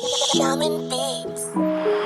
Shaman Beats.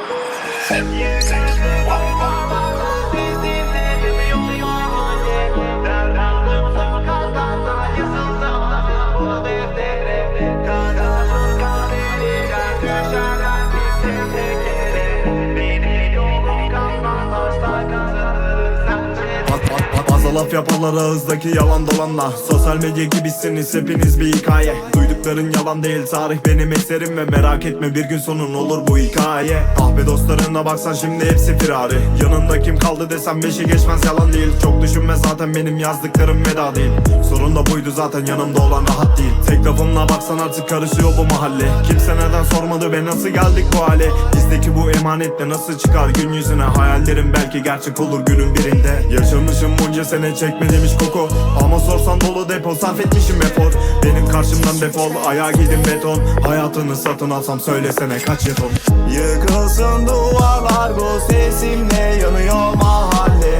Laf yaparlar ağızdaki yalan dolanla Sosyal medya gibisiniz hepiniz bir hikaye. Duydukların yalan değil tarih benim eserim Ve merak etme bir gün sonun olur bu hikaye. Ah be dostlarına baksan şimdi hepsi firari. Yanında kim kaldı desem beşi geçmez yalan değil. Çok düşünme zaten benim yazdıklarım veda değil. Sorun da buydu zaten yanımda olan rahat değil. Tek lafımla baksan artık karışıyor bu mahalle. Kimse neden sormadı ve nasıl geldik bu hale? Bizdeki bu emanetle nasıl çıkar? Gün yüzüne Hayallerim belki gerçek olur günün birinde. Yaşamışım bunca sene çekmedim hiç koku Ama sorsan dolu depo sarf etmişim efor. Benim karşımdan defol ayağa gidin beton. Hayatını satın alsam söylesene kaç yeton Yıkılsın duvarlar bu sesimle yanıyor mahalle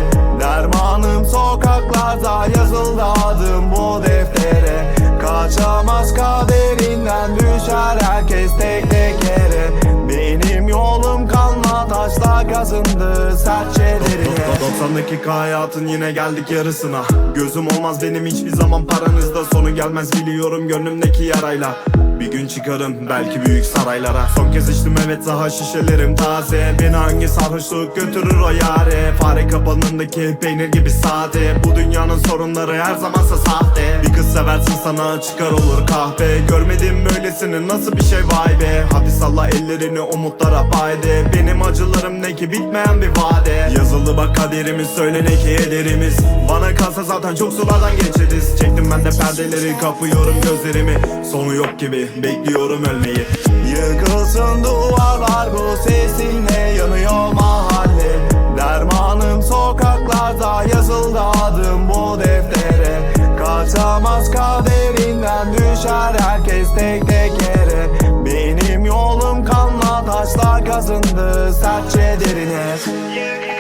sertçe derine 90 dakika hayatın yine geldik yarısına. Gözüm olmaz benim hiçbir zaman paranızda. Sonu gelmez biliyorum gönlümdeki yarayla bir gün çıkarım belki büyük saraylara. Son kez içtim evet daha şişelerim taze. Beni hangi sarhoşluk götürür o yare? Fare kapanındaki peynir gibi sade. Bu dünyanın sorunları her zamansa sahte. Bir kız seversin sana çıkar olur kahve Görmedim böylesini nasıl bir şey vay be. Hadi salla ellerini umutlara payde. Benim acılarım ne ki bitmeyen bir vade. Yazılı bak kaderimiz söyle ne ki ederimiz. Bana kalsa zaten çok sulardan Çektim ben de perdeleri kapıyorum gözlerimi. Sonu yok gibi bekliyorum ölmeyi. Yıkılsın duvarlar bu sesinle yanıyor mahalle. Dermanım sokaklarda yazıldı adım bu deftere. Kaçamaz kaderinden düşer herkes tek tek yere. Benim yolum kanla taşla kazındı sertçe derine